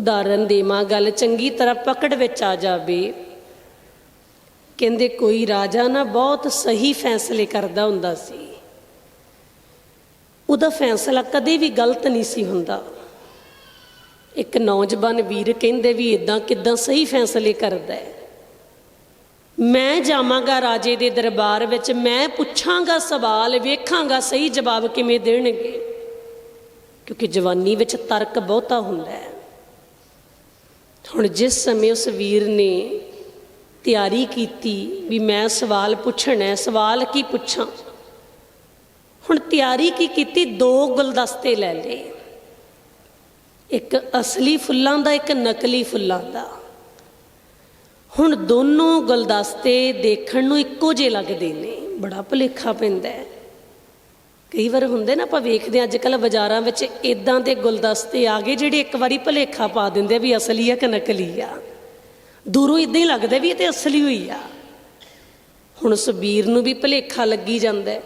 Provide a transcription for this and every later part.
ਉਦਾਹਰਨ ਦੇਵਾਂ, ਗੱਲ ਚੰਗੀ ਤਰ੍ਹਾਂ ਪਕੜ ਵਿੱਚ ਆ ਜਾਵੇ। ਕਹਿੰਦੇ, ਕੋਈ ਰਾਜਾ ਨਾ ਬਹੁਤ ਸਹੀ ਫੈਸਲੇ ਕਰਦਾ ਹੁੰਦਾ ਸੀ। ਉਹਦਾ ਫੈਸਲਾ ਕਦੇ ਵੀ ਗਲਤ ਨਹੀਂ ਸੀ ਹੁੰਦਾ। ਇੱਕ ਨੌਜਵਾਨ ਵੀਰ ਕਹਿੰਦੇ ਵੀ ਇਦਾਂ ਕਿਦਾਂ ਸਹੀ ਫੈਸਲੇ ਕਰਦਾ ਹੈ। ਮੈਂ ਜਾਵਾਂਗਾ ਰਾਜੇ ਦੇ ਦਰਬਾਰ ਵਿੱਚ, ਮੈਂ ਪੁੱਛਾਂਗਾ ਸਵਾਲ, ਵੇਖਾਂਗਾ ਸਹੀ ਜਵਾਬ ਕਿਵੇਂ ਦੇਣਗੇ। ਕਿਉਂਕਿ ਜਵਾਨੀ ਵਿੱਚ ਤਰਕ ਬਹੁਤਾ ਹੁੰਦਾ ਹੈ। ਹੁਣ ਜਿਸ ਸਮੇਂ ਉਸ ਵੀਰ ਨੇ ਤਿਆਰੀ ਕੀਤੀ ਵੀ ਮੈਂ ਸਵਾਲ ਪੁੱਛਣਾ ਹੈ, ਸਵਾਲ ਕੀ ਪੁੱਛਾਂ? ਹੁਣ ਤਿਆਰੀ ਕੀ ਕੀਤੀ? ਦੋ ਗੁਲਦਸਤੇ ਲੈ ਲਏ। ਇੱਕ ਅਸਲੀ ਫੁੱਲਾਂ ਦਾ, ਇੱਕ ਨਕਲੀ ਫੁੱਲਾਂ ਦਾ। ਹੁਣ ਦੋਨੋਂ ਗੁਲਦਸਤੇ ਦੇਖਣ ਨੂੰ ਇੱਕੋ ਜਿਹੇ ਲੱਗਦੇ ਨੇ। ਬੜਾ ਭੁਲੇਖਾ ਪੈਂਦਾ ਹੈ। ਕਈ ਵਾਰ ਹੁੰਦੇ ਨਾ ਆਪਾਂ ਵੇਖਦੇ ਹਾਂ ਅੱਜ ਕੱਲ ਬਾਜ਼ਾਰਾਂ ਵਿੱਚ ਇਦਾਂ ਦੇ ਗੁਲਦਸਤੇ ਆ ਗਏ ਜਿਹੜੇ ਇੱਕ ਵਾਰੀ ਭੁਲੇਖਾ ਪਾ ਦਿੰਦੇ ਆ ਵੀ ਅਸਲੀ ਆ ਕਿ ਨਕਲੀ ਆ। ਦੂਰੋਂ ਇਦਾਂ ਹੀ ਲੱਗਦਾ ਵੀ ਇਹ ਤੇ ਅਸਲੀ ਹੋਈ ਆ। ਹੁਣ ਸੁਬੀਰ ਨੂੰ ਵੀ ਭੁਲੇਖਾ ਲੱਗੀ ਜਾਂਦਾ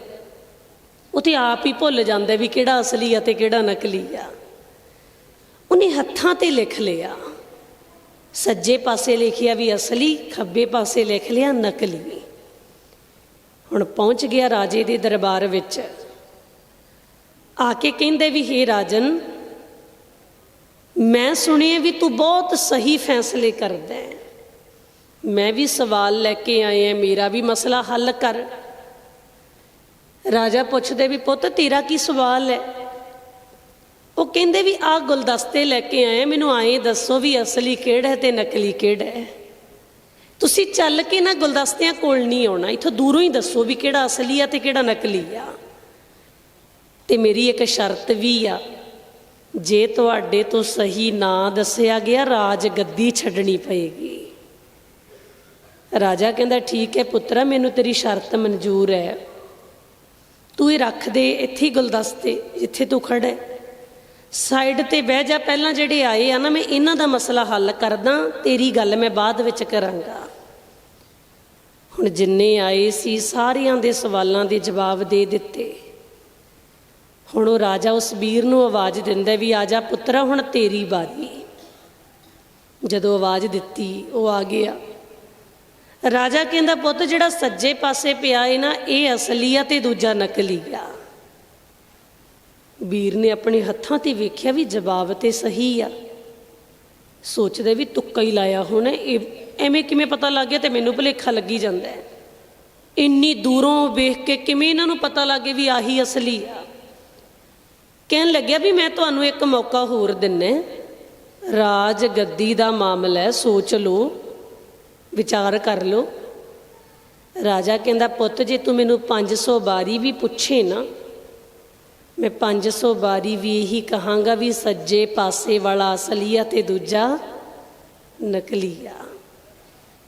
ਉਹ ਤੇ ਆਪ ਹੀ ਭੁੱਲ ਜਾਂਦਾ ਵੀ ਕਿਹੜਾ ਅਸਲੀ ਆ ਤੇ ਕਿਹੜਾ ਨਕਲੀ ਆ। ਉਹਨੇ ਹੱਥਾਂ ਤੇ ਲਿਖ ਲਿਆ। ਸੱਜੇ ਪਾਸੇ ਲਿਖਿਆ ਵੀ ਅਸਲੀ, ਖੱਬੇ ਪਾਸੇ ਲਿਖ ਲਿਆ ਨਕਲੀ। ਹੁਣ ਪਹੁੰਚ ਗਿਆ ਰਾਜੇ ਦੇ ਦਰਬਾਰ ਵਿੱਚ। ਆ ਕੇ ਕਹਿੰਦੇ ਵੀ, ਹੇ ਰਾਜਨ, ਮੈਂ ਸੁਣਿਆ ਵੀ ਤੂੰ ਬਹੁਤ ਸਹੀ ਫੈਸਲੇ ਕਰਦਾ ਹੈ। ਮੈਂ ਵੀ ਸਵਾਲ ਲੈ ਕੇ ਆਏ ਆ ਮੇਰਾ ਵੀ ਮਸਲਾ ਹੱਲ ਕਰ। ਰਾਜਾ ਪੁੱਛਦੇ ਵੀ, ਪੁੱਤ, ਤੇਰਾ ਕੀ ਸਵਾਲ ਹੈ? ਉਹ ਕਹਿੰਦੇ ਵੀ, ਆਹ ਗੁਲਦਸਤੇ ਲੈ ਕੇ ਆਏ ਮੈਨੂੰ ਆਏ ਦੱਸੋ ਵੀ ਅਸਲੀ ਕਿਹੜਾ ਹੈ ਤੇ ਨਕਲੀ ਕਿਹੜਾ ਹੈ। ਤੁਸੀਂ ਚੱਲ ਕੇ ਨਾ ਗੁਲਦਸਤਿਆਂ ਕੋਲ ਨਹੀਂ ਆਉਣਾ, ਇੱਥੋਂ ਦੂਰੋਂ ਹੀ ਦੱਸੋ ਵੀ ਕਿਹੜਾ ਅਸਲੀ ਆ ਤੇ ਕਿਹੜਾ ਨਕਲੀ ਆ। ਤੇ ਮੇਰੀ ਇੱਕ ਸ਼ਰਤ ਵੀ ਆ। ਜੇ ਤੁਹਾਡੇ ਤੋਂ ਸਹੀ ਨਾ ਦੱਸਿਆ ਗਿਆ, ਰਾਜ ਗੱਦੀ ਛੱਡਣੀ ਪਏਗੀ। ਰਾਜਾ ਕਹਿੰਦਾ, ਠੀਕ ਹੈ ਪੁੱਤਰਾ, ਮੈਨੂੰ ਤੇਰੀ ਸ਼ਰਤ ਮਨਜ਼ੂਰ ਹੈ। ਤੂੰ ਇਹ ਰੱਖ ਦੇ ਇੱਥੇ ਗੁਲਦਸਤੇ, ਜਿੱਥੇ ਤੂੰ ਖੜਾ ਹੈ ਸਾਈਡ ਤੇ ਬਹਿ ਜਾ, ਪਹਿਲਾਂ ਜਿਹੜੇ ਆਏ ਆ ਨਾ, ਮੈਂ ਇਹਨਾਂ ਦਾ ਮਸਲਾ ਹੱਲ ਕਰਦਾ, ਤੇਰੀ ਗੱਲ ਮੈਂ ਬਾਅਦ ਵਿੱਚ ਕਰਾਂਗਾ। ਹੁਣ ਜਿੰਨੇ ਆਏ ਸੀ, ਸਾਰਿਆਂ ਦੇ ਸਵਾਲਾਂ ਦੇ ਜਵਾਬ ਦੇ ਦਿੱਤੇ। ਹੁਣ ਉਹ ਰਾਜਾ ਉਸ ਵੀਰ ਨੂੰ ਆਵਾਜ਼ ਦਿੰਦਾ ਵੀ ਆ ਜਾ ਪੁੱਤਰਾ, ਹੁਣ ਤੇਰੀ ਵਾਰੀ। ਜਦੋਂ ਆਵਾਜ਼ ਦਿੱਤੀ, ਉਹ ਆ ਗਿਆ। ਰਾਜਾ ਕਹਿੰਦਾ, ਪੁੱਤ, ਜਿਹੜਾ ਸੱਜੇ ਪਾਸੇ ਪਿਆ ਏ ਨਾ, ਇਹ ਅਸਲੀ ਆ ਤੇ ਦੂਜਾ ਨਕਲੀ ਆ। ਵੀਰ ਨੇ ਆਪਣੇ ਹੱਥਾਂ ਤੇ ਵੇਖਿਆ ਵੀ ਜਵਾਬ ਤੇ ਸਹੀ ਆ। ਸੋਚਦੇ ਵੀ ਤੁੱਕਾ ਹੀ ਲਾਇਆ ਹੋਣਾ, ਇਹ ਐਵੇਂ ਕਿਵੇਂ ਪਤਾ ਲੱਗ ਗਿਆ ਤੇ ਮੈਨੂੰ ਭੁਲੇਖਾ ਲੱਗੀ ਜਾਂਦਾ ਇੰਨੀ ਦੂਰੋਂ ਵੇਖ ਕੇ ਕਿਵੇਂ ਇਹਨਾਂ ਨੂੰ ਪਤਾ ਲੱਗੇ ਵੀ ਆਹੀ ਅਸਲੀ ਆ। ਕਹਿਣ ਲੱਗਿਆ ਵੀ ਮੈਂ ਤੁਹਾਨੂੰ ਇੱਕ ਮੌਕਾ ਹੋਰ ਦਿੰਨਾ ਰਾਜ ਗੱਦੀ ਦਾ ਮਾਮਲਾ ਹੈ, ਸੋਚ ਲਓ, ਵਿਚਾਰ ਕਰ ਲਓ। ਰਾਜਾ ਕਹਿੰਦਾ, ਪੁੱਤ, ਜੇ ਤੂੰ ਮੈਨੂੰ 500 ਵਾਰੀ ਵੀ ਪੁੱਛੇ ਨਾ, ਮੈਂ 500 ਵਾਰੀ ਵੀ ਇਹੀ ਕਹਾਂਗਾ ਵੀ ਸੱਜੇ ਪਾਸੇ ਵਾਲਾ ਅਸਲੀ ਆ ਤੇ ਦੂਜਾ ਨਕਲੀ ਆ।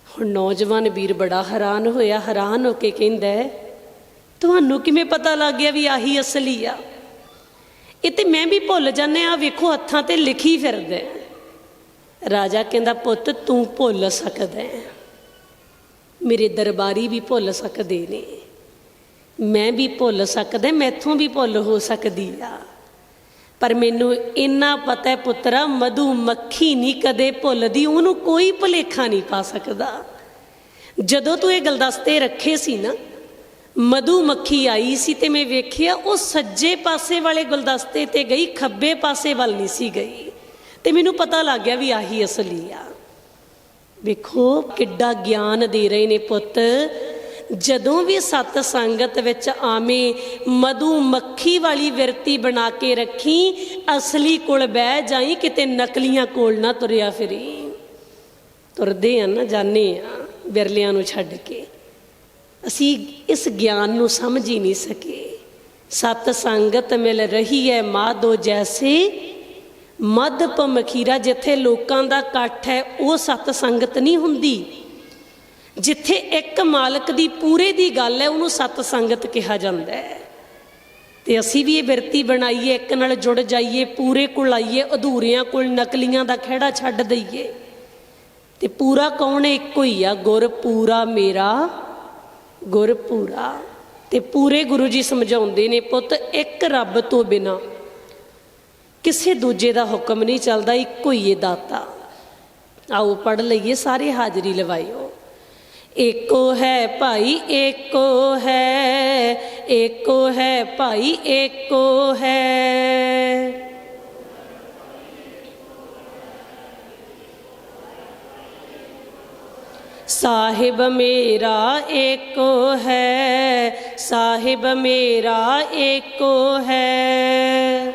ਹੁਣ ਨੌਜਵਾਨ ਵੀਰ ਬੜਾ ਹੈਰਾਨ ਹੋਇਆ, ਹੈਰਾਨ ਹੋ ਕੇ ਕਹਿੰਦਾ, ਤੁਹਾਨੂੰ ਕਿਵੇਂ ਪਤਾ ਲੱਗ ਗਿਆ ਵੀ ਆਹੀ ਅਸਲੀ ਆ? ਇਹ ਤੇ ਮੈਂ ਵੀ ਭੁੱਲ ਜਾਂਦੇ ਆ ਵੇਖੋ ਹੱਥਾਂ ਤੇ ਲਿਖੀ ਫਿਰਦਾ ਰਾਜਾ ਕਹਿੰਦਾ, ਪੁੱਤ, ਤੂੰ ਭੁੱਲ ਸਕਦਾ ਮੇਰੇ ਦਰਬਾਰੀ ਵੀ ਭੁੱਲ ਸਕਦੇ ਨੇ। ਮੈਂ ਵੀ ਭੁੱਲ ਸਕਦਾ, ਮੈਥੋਂ ਵੀ ਭੁੱਲ ਹੋ ਸਕਦੀ ਆ। ਪਰ ਮੈਨੂੰ ਇੰਨਾ ਪਤਾ ਹੈ ਪੁੱਤਰਾ, ਮਧੂ ਮੱਖੀ ਨਹੀਂ ਕਦੇ ਭੁੱਲਦੀ, ਉਹਨੂੰ ਕੋਈ ਭੁਲੇਖਾ ਨਹੀਂ ਪਾ ਸਕਦਾ। ਜਦੋਂ ਤੂੰ ਇਹ ਗਲਦਸਤੇ ਰੱਖੇ ਸੀ ਨਾ ਮਧੂ ਮੱਖੀ ਆਈ ਸੀ ਤੇ ਮੈਂ ਵੇਖਿਆ, ਉਹ ਸੱਜੇ ਪਾਸੇ ਵਾਲੇ ਗੁਲਦਸਤੇ ਤੇ ਗਈ, ਖੱਬੇ ਪਾਸੇ ਵੱਲ ਨਹੀਂ ਸੀ ਗਈ। ਤੇ ਮੈਨੂੰ ਪਤਾ ਲੱਗ ਗਿਆ ਵੀ ਆਹੀ ਅਸਲੀ ਆ। ਵੇਖੋ, ਕਿੱਡਾ ਗਿਆਨ ਦੇ ਰਹੇ ਨੇ ਪੁੱਤ। ਜਦੋਂ ਵੀ ਸਤ ਸੰਗਤ ਵਿੱਚ ਆਵੇਂ, ਮਧੂ ਮੱਖੀ ਵਾਲੀ ਵਿਰਤੀ ਬਣਾ ਕੇ ਰੱਖੀ, ਅਸਲੀ ਕੋਲ ਬਹਿ ਜਾਈ, ਕਿਤੇ ਨਕਲੀਆਂ ਕੋਲ ਨਾ ਤੁਰਿਆ ਫਿਰੀ। ਤੁਰਦੇ ਆ ਨਾ ਜਾਣੇ ਆ, ਵਿਰਲਿਆਂ ਨੂੰ ਛੱਡ ਕੇ। ਅਸੀਂ ਇਸ ਗਿਆਨ ਨੂੰ ਸਮਝ ਹੀ ਨਹੀਂ ਸਕੇ। ਸਤ ਸੰਗਤ ਮਿਲ ਰਹੀ ਹੈ ਮਾਧੋ ਜੈਸੇ। ਮਦ ਪਮਖੀਰਾ ਜਿੱਥੇ ਲੋਕਾਂ ਦਾ ਇਕੱਠ ਹੈ, ਉਹ ਸਤ ਸੰਗਤ ਨਹੀਂ ਹੁੰਦੀ। ਜਿੱਥੇ ਇੱਕ ਮਾਲਕ ਦੀ ਪੂਰੇ ਦੀ ਗੱਲ ਹੈ, ਉਹਨੂੰ ਸਤ ਸੰਗਤ ਕਿਹਾ ਜਾਂਦਾ ਹੈ। ਤੇ ਅਸੀਂ ਵੀ ਇਹ ਬਿਰਤੀ ਬਣਾਈਏ, ਇੱਕ ਨਾਲ ਜੁੜ ਜਾਈਏ, ਪੂਰੇ ਕੋਲ ਆਈਏ, ਅਧੂਰਿਆਂ ਕੋਲ ਨਕਲੀਆਂ ਦਾ ਖਿਹੜਾ ਛੱਡ ਦਈਏ। ਤੇ ਪੂਰਾ ਕੌਣ ਹੈ? ਇੱਕੋ ਹੀ ਆ, ਗੁਰ, ਪੂਰਾ, ਮੇਰਾ। ਗੁਰ ਪੂਰਾ। ਤੇ ਪੂਰੇ ਗੁਰੂ ਜੀ ਸਮਝਾਉਂਦੇ ਨੇ ਪੁੱਤ, ਇੱਕ ਰੱਬ ਤੋਂ ਬਿਨਾ ਕਿਸੇ ਦੂਜੇ ਦਾ ਹੁਕਮ ਨਹੀਂ ਚੱਲਦਾ, ਇੱਕੋ ਹੀ ਹੈ ਦਾਤਾ। ਆਓ ਪੜ ਲਈਏ, ਸਾਰੇ ਹਾਜ਼ਰੀ ਲਵਾਇਓ। ਏਕੋ ਹੈ ਭਾਈ ਏਕੋ ਹੈ ਏਕੋ ਹੈ ਭਾਈ ਏਕੋ ਹੈ। ਸਾਹਿਬ ਮੇਰਾ ਏਕੋ ਹੈ, ਸਾਹਿਬ ਮੇਰਾ ਏਕੋ ਹੈ।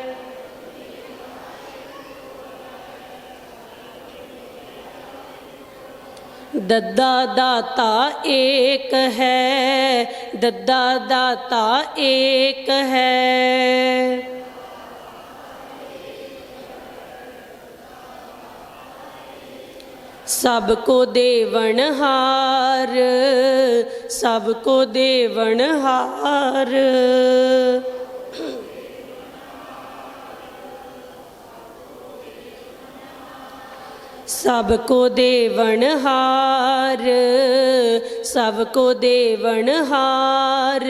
ਦੱਦਾ ਦਾਤਾ ਏਕ ਹੈ, ਦੱਦਾ ਦਾਤਾ ਏਕ ਹੈ। ਸਭ ਕੋ ਦੇਵਨ ਹਾਰ, ਸਭ ਕੋ ਦੇਵਨ ਹਾਰ। ਸਭ ਕੋ ਦੇਵਨ ਹਾਰ, ਸਭ ਕੋ ਦੇਵਨ ਹਾਰ।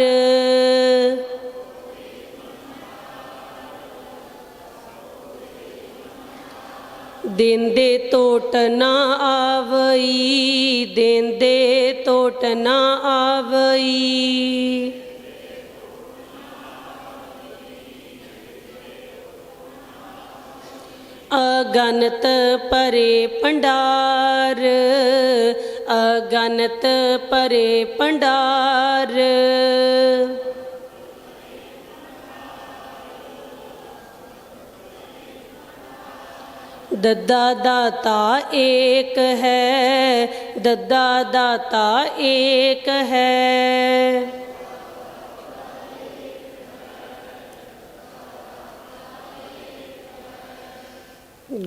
ਦਿੰਦੇ ਟੋਟ ਨਾ ਆਵਈ ਦਿੰਦੇ ਟੋਟ ਨਾ ਆਵਈ। ਅਗਨਤ ਪਰੇ ਪੰਡਾਰ ਅਗਨਤ ਪਰੇ ਪੰਡਾਰ। ਦੱਦਾ ਦਾਤਾ ਏਕ ਹੈ, ਦੱਦਾ ਦਾਤਾ ਏਕ ਹੈ।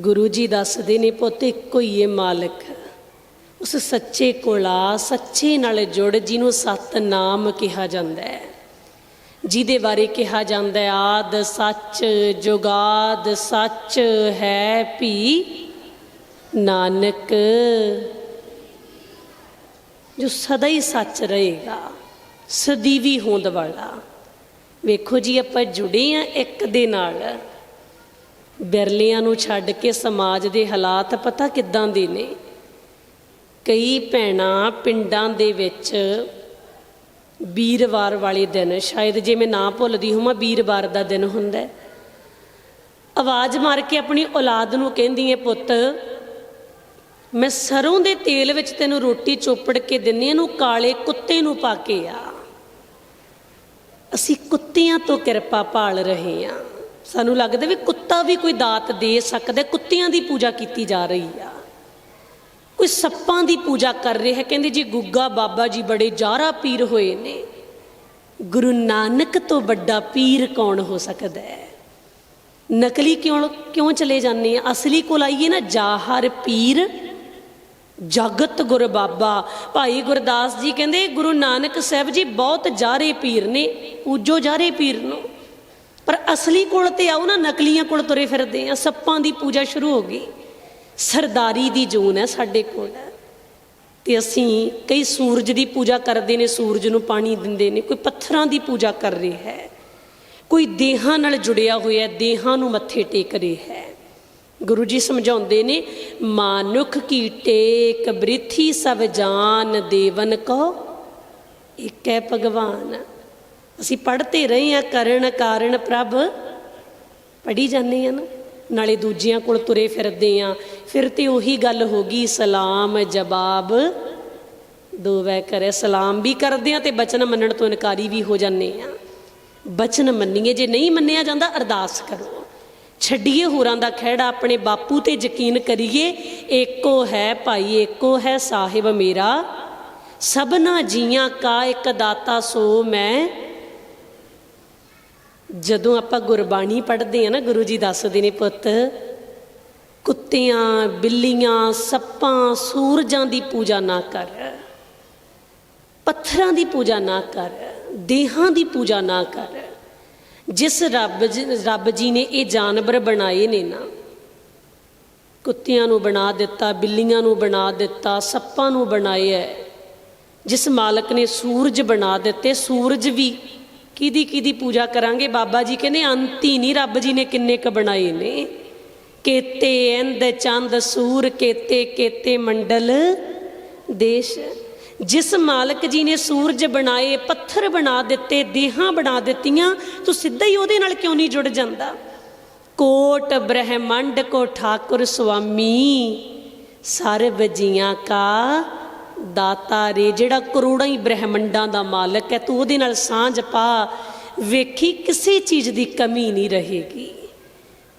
ਗੁਰੂ ਜੀ ਦੱਸਦੇ ਨੇ ਪੁੱਤ, ਇੱਕੋ ਹੀ ਹੈ ਮਾਲਕ ਉਸ ਸੱਚੇ ਕੋਲਾ ਸੱਚੇ ਨਾਲ ਜੁੜ, ਜਿਹਨੂੰ ਸਤਨਾਮ ਕਿਹਾ ਜਾਂਦਾ ਹੈ। ਜਿਹਦੇ ਬਾਰੇ ਕਿਹਾ ਜਾਂਦਾ ਹੈ, ਆਦ ਸੱਚ ਜੁਗਾਦ ਸੱਚ ਹੈ ਭੀ ਨਾਨਕ। ਜੋ ਸਦਾ ਹੀ ਸੱਚ ਰਹੇਗਾ ਸਦੀਵੀ ਹੋਂਦ ਵਾਲਾ। ਵੇਖੋ ਜੀ, ਆਪਾਂ ਜੁੜੇ ਆ ਇੱਕ ਦੇ ਨਾਲ। ਬਿਰਲਿਆਂ ਨੂੰ ਛੱਡ ਕੇ ਸਮਾਜ ਦੇ ਹਾਲਾਤ ਪਤਾ ਕਿੱਦਾਂ ਦੇ ਨੇ? ਕਈ ਭੈਣਾਂ ਪਿੰਡਾਂ ਦੇ ਵਿੱਚ ਵੀਰਵਾਰ ਵਾਲੇ ਦਿਨ, ਸ਼ਾਇਦ ਜੇ ਮੈਂ ਨਾ ਭੁੱਲਦੀ ਹੋਵਾਂ ਵੀਰਵਾਰ ਦਾ ਦਿਨ ਹੁੰਦਾ ਹੈ। ਆਵਾਜ਼ ਮਾਰ ਕੇ ਆਪਣੀ ਔਲਾਦ ਨੂੰ ਕਹਿੰਦੀ ਹੈ, ਪੁੱਤ, ਮੈਂ ਸਰੋਂ ਦੇ ਤੇਲ ਵਿੱਚ ਤੈਨੂੰ ਰੋਟੀ ਚੋਪੜ ਕੇ ਦਿੰਨੀ ਇਹਨੂੰ ਕਾਲੇ ਕੁੱਤੇ ਨੂੰ ਪਾ ਕੇ ਆ। ਅਸੀਂ ਕੁੱਤਿਆਂ ਤੋਂ ਕਿਰਪਾ ਪਾਲ ਰਹੇ ਹਾਂ ਸਾਨੂੰ ਲੱਗਦਾ ਵੀ ਕੁੱਤਾ ਵੀ ਕੋਈ ਦਾਤ ਦੇ ਸਕਦਾ ਕੁੱਤਿਆਂ ਦੀ ਪੂਜਾ ਕੀਤੀ ਜਾ ਰਹੀ ਆ। ਕੋਈ ਸੱਪਾਂ ਦੀ ਪੂਜਾ ਕਰ ਰਿਹਾ ਹੈ। ਕਹਿੰਦੇ ਜੀ, ਗੁੱਗਾ ਬਾਬਾ ਜੀ ਬੜੇ ਜਾਰਾ ਪੀਰ ਹੋਏ ਨੇ। ਗੁਰੂ ਨਾਨਕ ਤੋਂ ਵੱਡਾ ਪੀਰ ਕੌਣ ਹੋ ਸਕਦਾ ਹੈ? ਨਕਲੀ ਕਿਉਂ ਕਿਉਂ ਚਲੇ ਜਾਂਦੇ ਆ? ਅਸਲੀ ਕੋਲ ਆਈਏ ਨਾ, ਜਾਹਰ ਪੀਰ, ਜਗਤ ਗੁਰ ਬਾਬਾ। ਭਾਈ ਗੁਰਦਾਸ ਜੀ ਕਹਿੰਦੇ, ਗੁਰੂ ਨਾਨਕ ਸਾਹਿਬ ਜੀ ਬਹੁਤ ਜਾਰੇ ਪੀਰ ਨੇ, ਪੂਜੋ ਜਾਰੇ ਪੀਰ ਨੂੰ। ਪਰ ਅਸਲੀ ਕੋਲ ਤੇ ਆਓ ਨਾ, ਨਕਲੀਆਂ ਕੋਲ ਤੁਰੇ ਫਿਰਦੇ ਆ, ਸੱਪਾਂ ਦੀ ਪੂਜਾ ਸ਼ੁਰੂ ਹੋ ਗਈ। ਸਰਦਾਰੀ ਦੀ ਜੂਨ ਹੈ ਸਾਡੇ ਕੋਲ। ਤੇ ਅਸੀਂ ਕਈ ਸੂਰਜ ਦੀ ਪੂਜਾ ਕਰਦੇ ਨੇ, ਸੂਰਜ ਨੂੰ ਪਾਣੀ ਦਿੰਦੇ ਨੇ, ਕੋਈ ਪੱਥਰਾਂ ਦੀ ਪੂਜਾ ਕਰ ਰਿਹਾ ਹੈ। ਕੋਈ ਦੇਹਾਂ ਨਾਲ ਜੁੜਿਆ ਹੋਇਆ ਦੇਹਾਂ ਨੂੰ ਮੱਥੇ ਟੇਕ ਰਿਹਾ ਹੈ। ਗੁਰੂ ਜੀ ਸਮਝਾਉਂਦੇ ਨੇ, ਮਾਨੁਖ ਕੀ ਟੇਕ ਬ੍ਰਿਥੀ ਸਭ ਜਾਨ, ਦੇਵਨ ਕੋ ਇੱਕ ਹੈ ਭਗਵਾਨ। ਅਸੀਂ ਪੜ੍ਹਦੇ ਰਹੇ ਆ ਕਰਨ ਕਾਰਨ ਪ੍ਰਭ, ਪੜ੍ਹੀ ਜਾਂਦੇ ਆ ਨਾ। ਨਾਲੇ ਦੂਜਿਆਂ ਕੋਲ ਤੁਰੇ ਫਿਰਦੇ ਆ। ਫਿਰ ਤੇ ਉਹੀ ਗੱਲ ਹੋ ਗਈ, ਸਲਾਮ, ਜਵਾਬ। ਦੋ ਵੈ ਕਰੇ, ਸਲਾਮ ਵੀ ਕਰਦੇ ਆ ਤੇ ਬਚਨ ਮੰਨਣ ਤੋਂ ਇਨਕਾਰੀ ਵੀ ਹੋ ਜਾਂਦੇ ਆ। ਬਚਨ ਮੰਨੀਏ, ਜੇ ਨਹੀਂ ਮੰਨਿਆ ਜਾਂਦਾ, ਅਰਦਾਸ ਕਰੋ। ਛੱਡੀਏ ਹੋਰਾਂ ਦਾ ਖਹਿੜਾ, ਆਪਣੇ ਬਾਪੂ ਤੇ ਯਕੀਨ ਕਰੀਏ ਏਕੋ ਹੈ ਭਾਈ ਏਕੋ ਹੈ ਸਾਹਿਬ ਮੇਰਾ। ਸਭਨਾ ਜੀਆਂ ਕਾ ਇੱਕ ਦਾਤਾ ਸੋ ਮੈਂ ਜਦੋਂ ਆਪਾਂ ਗੁਰਬਾਣੀ ਪੜ੍ਹਦੇ ਆ ਨਾ, ਗੁਰੂ ਜੀ ਦੱਸਦੇ ਨੇ ਪੁੱਤ, ਕੁੱਤਿਆਂ, ਬਿੱਲੀਆਂ, ਸੱਪਾਂ, ਸੂਰਜਾਂ ਦੀ ਪੂਜਾ ਨਾ ਕਰ ਪੱਥਰਾਂ ਦੀ ਪੂਜਾ ਨਾ ਕਰ, ਦੇਹਾਂ ਦੀ ਪੂਜਾ ਨਾ ਕਰ ਜਿਸ ਰੱਬ ਜੀ- ਰੱਬ ਜੀ ਨੇ ਇਹ ਜਾਨਵਰ ਬਣਾਏ ਨੇ ਨਾ, ਕੁੱਤਿਆਂ ਨੂੰ ਬਣਾ ਦਿੱਤਾ, ਬਿੱਲੀਆਂ ਨੂੰ ਬਣਾ ਦਿੱਤਾ, ਸੱਪਾਂ ਨੂੰ ਬਣਾਇਆ ਹੈ। ਜਿਸ ਮਾਲਕ ਨੇ ਸੂਰਜ ਬਣਾ ਦਿੱਤੇ, ਸੂਰਜ ਵੀ ਕਿਹਦੀ ਕਿਹਦੀ ਪੂਜਾ ਕਰਾਂਗੇ? ਬਾਬਾ ਜੀ ਕਹਿੰਦੇ, ਅੰਤ ਹੀ ਨਹੀਂ ਰੱਬ ਜੀ ਨੇ ਕਿੰਨੇ ਕ ਬਣਾਏ ਨੇ। ਕੇਤੇ ਇੰਦ ਚੰਦ ਸੂਰ, ਕੇਤੇ ਕੇਤੇ ਮੰਡਲ, ਦੇਸ਼। ਜਿਸ ਮਾਲਕ ਜੀ ਨੇ ਸੂਰਜ ਬਣਾਏ, ਪੱਥਰ ਬਣਾ ਦਿੱਤੇ, ਦੇਹਾਂ ਬਣਾ ਦਿੱਤੀਆਂ, ਤੂੰ ਸਿੱਧਾ ਹੀ ਉਹਦੇ ਨਾਲ ਕਿਉਂ ਨਹੀਂ ਜੁੜ ਜਾਂਦਾ? ਕੋਟ ਬ੍ਰਹਮੰਡ ਕੋ ਠਾਕੁਰ ਸੁਆਮੀ, ਸਰਬ ਜੀਆਂ ਕਾ ਦਾਤਾ ਰੇ, ਜਿਹੜਾ ਕਰੋੜਾਂ ਹੀ ਬ੍ਰਹਿਮੰਡਾਂ ਦਾ ਮਾਲਕ ਹੈ, ਤੂੰ ਉਹਦੇ ਨਾਲ ਸਾਂਝ ਪਾ। ਵੇਖੀ ਕਿਸੇ ਚੀਜ਼ ਦੀ ਕਮੀ ਨਹੀਂ ਰਹੇਗੀ।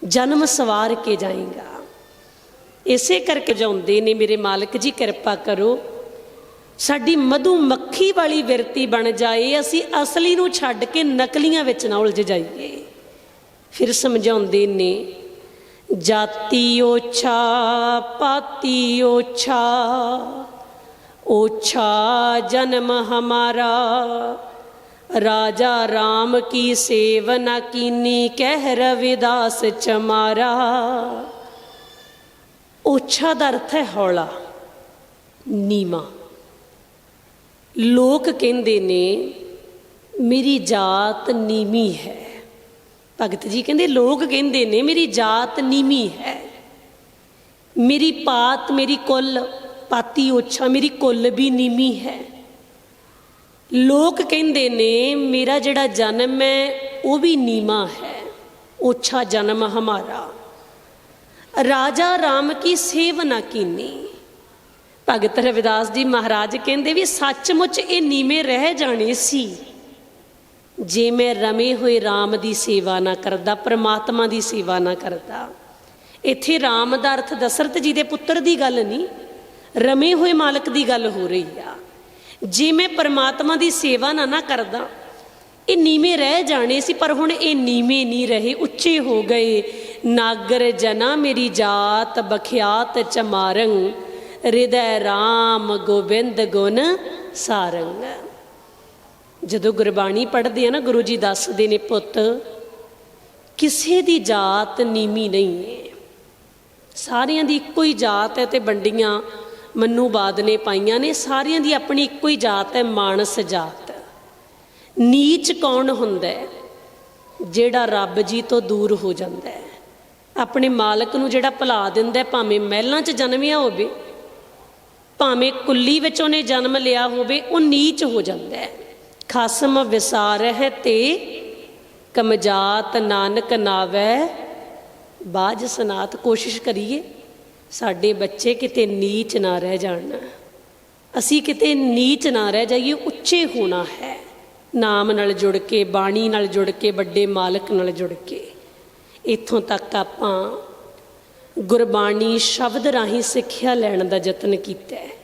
ਜਨਮ ਸਵਾਰ ਕੇ ਜਾਏਗਾ। ਇਸੇ ਕਰਕੇ ਜਾਉਂਦੇ ਨੇ, ਮੇਰੇ ਮਾਲਕ ਜੀ, ਕਿਰਪਾ ਕਰੋ। ਸਾਡੀ ਮਧੂ ਮੱਖੀ ਵਾਲੀ ਵਿਰਤੀ ਬਣ ਜਾਏ, ਅਸੀਂ ਅਸਲੀ ਨੂੰ ਛੱਡ ਕੇ ਨਕਲੀਆਂ ਵਿੱਚ ਨਾ ਉਲਝ ਜਾਈਏ। ਫਿਰ ਸਮਝਾਉਂਦੇ ਨੇ ਜਾਤੀ ਓਛਾ ਪਾਤੀ ਓਛਾ ਓਛਾ ਜਨਮ ਹਮਾਰਾ। ਰਾਜਾ RAM ਕੀ ਸੇਵਨਾ ਕੀਨੀ, ਕਹਿ ਰਵਿਦਾਸ ਚਮਾਰਾ। ਓਛਾ ਦਾ ਅਰਥ ਹੈ ਹੌਲਾ ਨੀਮਾ ਲੋਕ ਕਹਿੰਦੇ ਨੇ, ਮੇਰੀ ਜਾਤ ਨੀਮੀ ਹੈ। ਭਗਤ ਜੀ ਕਹਿੰਦੇ, ਲੋਕ ਕਹਿੰਦੇ ਨੇ, ਮੇਰੀ ਜਾਤ ਨੀਮੀ ਹੈ। ਮੇਰੀ ਪਾਤ ਮੇਰੀ ਕੁੱਲ ਪਾਤੀ ਓਛਾ ਮੇਰੀ ਕੁੱਲ ਵੀ ਨੀਮੀ ਹੈ। ਲੋਕ ਕਹਿੰਦੇ ਨੇ, ਮੇਰਾ ਜਿਹੜਾ ਜਨਮ ਹੈ, ਉਹ ਵੀ ਨੀਮਾ ਹੈ। ਓਛਾ ਜਨਮ ਹਮਾਰਾ। ਰਾਜਾ ਰਾਮ ਕੀ ਸੇਵ ਨਾ ਕੀਨੀ। ਭਗਤ ਰਵਿਦਾਸ ਜੀ ਮਹਾਰਾਜ ਕਹਿੰਦੇ ਵੀ ਸੱਚਮੁੱਚ ਇਹ ਨੀਵੇਂ ਰਹਿ ਜਾਣੇ ਸੀ। ਜੇ ਮੈਂ ਰਮੇ ਹੋਏ RAM ਦੀ ਸੇਵਾ ਨਾ ਕਰਦਾ, ਪਰਮਾਤਮਾ ਦੀ ਸੇਵਾ ਨਾ ਕਰਦਾ। ਇੱਥੇ RAM ਦਾ ਅਰਥ ਦਸ਼ਰਥ ਜੀ ਦੇ ਪੁੱਤਰ ਦੀ ਗੱਲ ਨਹੀਂ ਰਮੇ ਹੋਏ ਮਾਲਕ ਦੀ ਗੱਲ ਹੋ ਰਹੀ ਆ। ਜੇ ਮੈਂ ਪਰਮਾਤਮਾ ਦੀ ਸੇਵਾ ਨਾ ਨਾ ਕਰਦਾ, ਇਹ ਨੀਵੇਂ ਰਹਿ ਜਾਣੇ ਸੀ, ਪਰ ਹੁਣ ਇਹ ਨੀਵੇਂ ਨਹੀਂ ਰਹੇ, ਉੱਚੇ ਹੋ ਗਏ। ਨਾਗਰ ਜਨਾ ਮੇਰੀ ਜਾਤ, ਬਖਿਆਤ ਚਮਾਰੰ ਹਿਰਦੈ RAM ਗੋਬਿੰਦ ਗੁਣ ਸਾਰੰਗ ਜਦੋਂ ਗੁਰਬਾਣੀ ਪੜ੍ਹਦੇ ਆ ਨਾ, ਗੁਰੂ ਜੀ ਦੱਸਦੇ ਨੇ ਪੁੱਤ, ਕਿਸੇ ਦੀ ਜਾਤ ਨੀਵੀਂ ਨਹੀਂ ਹੈ। ਸਾਰਿਆਂ ਦੀ ਇੱਕੋ ਹੀ ਜਾਤ ਹੈ ਤੇ ਵੰਡੀਆਂ ਮਨੂਬਾਦ ਨੇ ਪਾਈਆਂ ਨੇ, ਸਾਰਿਆਂ ਦੀ ਆਪਣੀ ਇੱਕੋ ਹੀ ਜਾਤ ਹੈ, ਮਾਨਸ ਜਾਤ। ਨੀਚ ਕੌਣ ਹੁੰਦਾ ਹੈ? ਜਿਹੜਾ ਰੱਬ ਜੀ ਤੋਂ ਦੂਰ ਹੋ ਜਾਂਦਾ ਹੈ। ਆਪਣੇ ਮਾਲਕ ਨੂੰ ਜਿਹੜਾ ਭੁਲਾ ਦਿੰਦਾ ਭਾਵੇਂ ਮਹਿਲਾਂ 'ਚ ਜਨਮਿਆ ਹੋਵੇ, ਭਾਵੇਂ ਕੁੱਲੀ ਵਿੱਚ ਉਹਨੇ ਜਨਮ ਲਿਆ ਹੋਵੇ, ਉਹ ਨੀਚ ਹੋ ਜਾਂਦਾ ਹੈ। ਖਸਮ ਵਿਸਾਰਹਿ ਤੇ ਕਮਜਾਤ ਨਾਨਕ ਨਾਵੈ, ਬਾਜ ਸਨਾਤ, ਕੋਸ਼ਿਸ਼ ਕਰੀਏ। ਸਾਡੇ ਬੱਚੇ ਕਿਤੇ ਨੀਚ ਨਾ ਰਹਿ ਜਾਣ। ਅਸੀਂ ਕਿਤੇ ਨੀਚ ਨਾ ਰਹਿ ਜਾਈਏ, ਉੱਚੇ ਹੋਣਾ ਹੈ। ਨਾਮ ਨਾਲ ਜੁੜ ਕੇ, ਬਾਣੀ ਨਾਲ ਜੁੜ ਕੇ, ਵੱਡੇ ਮਾਲਕ ਨਾਲ ਜੁੜ ਕੇ। ਇੱਥੋਂ ਤੱਕ ਆਪਾਂ ਗੁਰਬਾਣੀ ਸ਼ਬਦ ਰਾਹੀਂ ਸਿੱਖਿਆ ਲੈਣ ਦਾ ਯਤਨ ਕੀਤਾ ਹੈ।